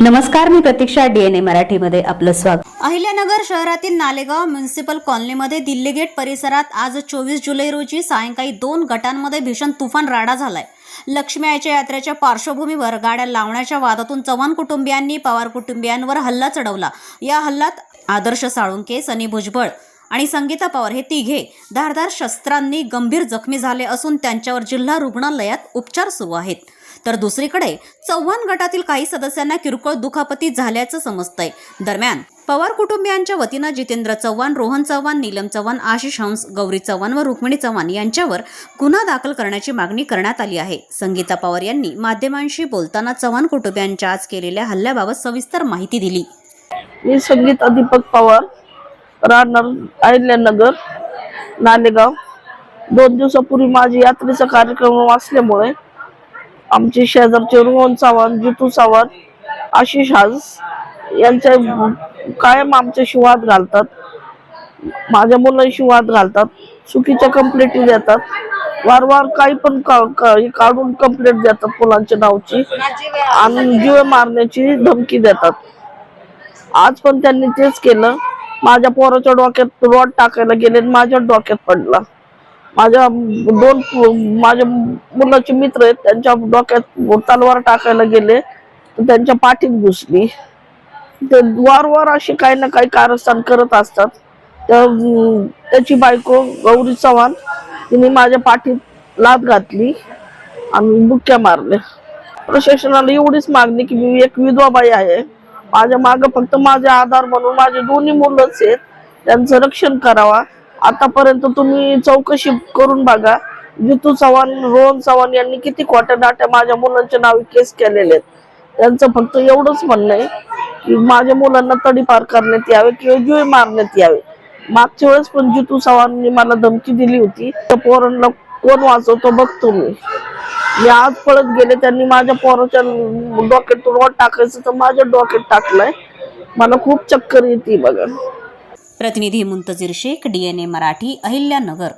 नमस्कार मी प्रतीक्षा डीएनए मराठीमध्ये आपलं स्वागत. अहिल्यानगर शहरातील नालेगाव म्युन्सिपल कॉलनीमध्ये दिल्ली गेट परिसरात आज चोवीस जुलै रोजी सायंकाळी दोन गटांमध्ये भीषण तुफान राडा झालाय. लक्ष्मी आईच्या यात्रेच्या पार्श्वभूमीवर गाड्या लावण्याच्या वादातून चव्हाण कुटुंबियांनी पवार कुटुंबियांवर हल्ला चढवला. या हल्ल्यात आदर्श साळुंके सनी भुजबळ आणि संगीता पवार हे तिघे धारदार शस्त्रांनी गंभीर जखमी झाले असून त्यांच्यावर जिल्हा रुग्णालयात उपचार सुरू आहेत. तर दुसरीकडे चव्हाण गटातील काही सदस्यांना किरकोळ दुखापती झाल्याचं समजतंय. दरम्यान पवार कुटुंबियांच्या वतीनं जितेंद्र चव्हाण रोहन चव्हाण नीलम चव्हाण आशिष हंस गौरी चव्हाण व रुक्मिणी चव्हाण यांच्यावर गुन्हा दाखल करण्याची मागणी करण्यात आली आहे. संगीता पवार यांनी माध्यमांशी बोलताना चव्हाण कुटुंबियांच्या आज केलेल्या हल्ल्याबाबत सविस्तर माहिती दिली. मी संगीता दीपक पवार. राहणार अहिल्यानगर नालेगाव दोन दिवसापूर्वी माझी यात्रेचा कार्यक्रम असल्यामुळे आमचे शेजारचे रोहन सावंत जितू सावंत आशिष हाज यांच्या कायम आमच्याशी वाद घालतात. माझ्या मुलांशी वाद घालतात. चुकीच्या कंप्लेंटी देतात. वारंवार काही पण का- का- काढून कंप्लेंट देतात मुलांच्या नावची. आणि जीव मारण्याची धमकी देतात. आज पण त्यांनी तेच केलं. माझ्या पोराच्या डोक्यात रॉड टाकायला गेले आणि माझ्या डोक्यात पडला. माझ्या दोन माझ्या मुलाचे मित्र आहेत त्यांच्या डोक्यात तलवार टाकायला गेले तर त्यांच्या पाठीत घुसली. ते वारंवार असे काही ना काही कारस्थान करत असतात. त्या त्याची बायको गौरी चव्हाण तिने माझ्या पाठीत लात घातली आणि बुक्क्या मारल्या. प्रशासनाला एवढीच मागणी की मी एक विधवा बाई आहे. माझ्या माग फक्त माझे आधार म्हणून माझे दोन्ही मुलंच आहेत. त्यांचं रक्षण करावा. आतापर्यंत तुम्ही चौकशी करून बघा. जितू चव्हाण रोहन चव्हाण यांनी किती खोट्या नाट्या माझ्या मुलांच्या नावे केस केलेले आहेत. त्यांचं फक्त एवढंच म्हणणं आहे की माझ्या मुलांना तडीपार करण्यात यावे किंवा जीवे मारण्यात यावे. मागच्या वेळेस पण जितू चव्हाणनी मला धमकी दिली होती. त्या पोरांना कोण वाचवतो बघतो मी. मी आज पळत गेले त्यांनी माझ्या पोराच्या डॉकेट रोड टाकायचं तर माझ्या डॉकेट टाकलंय. मला खूप चक्कर येते बघा. प्रतिनिधी मुंतजीर शेख डीएनए मराठी अहिल्यानगर.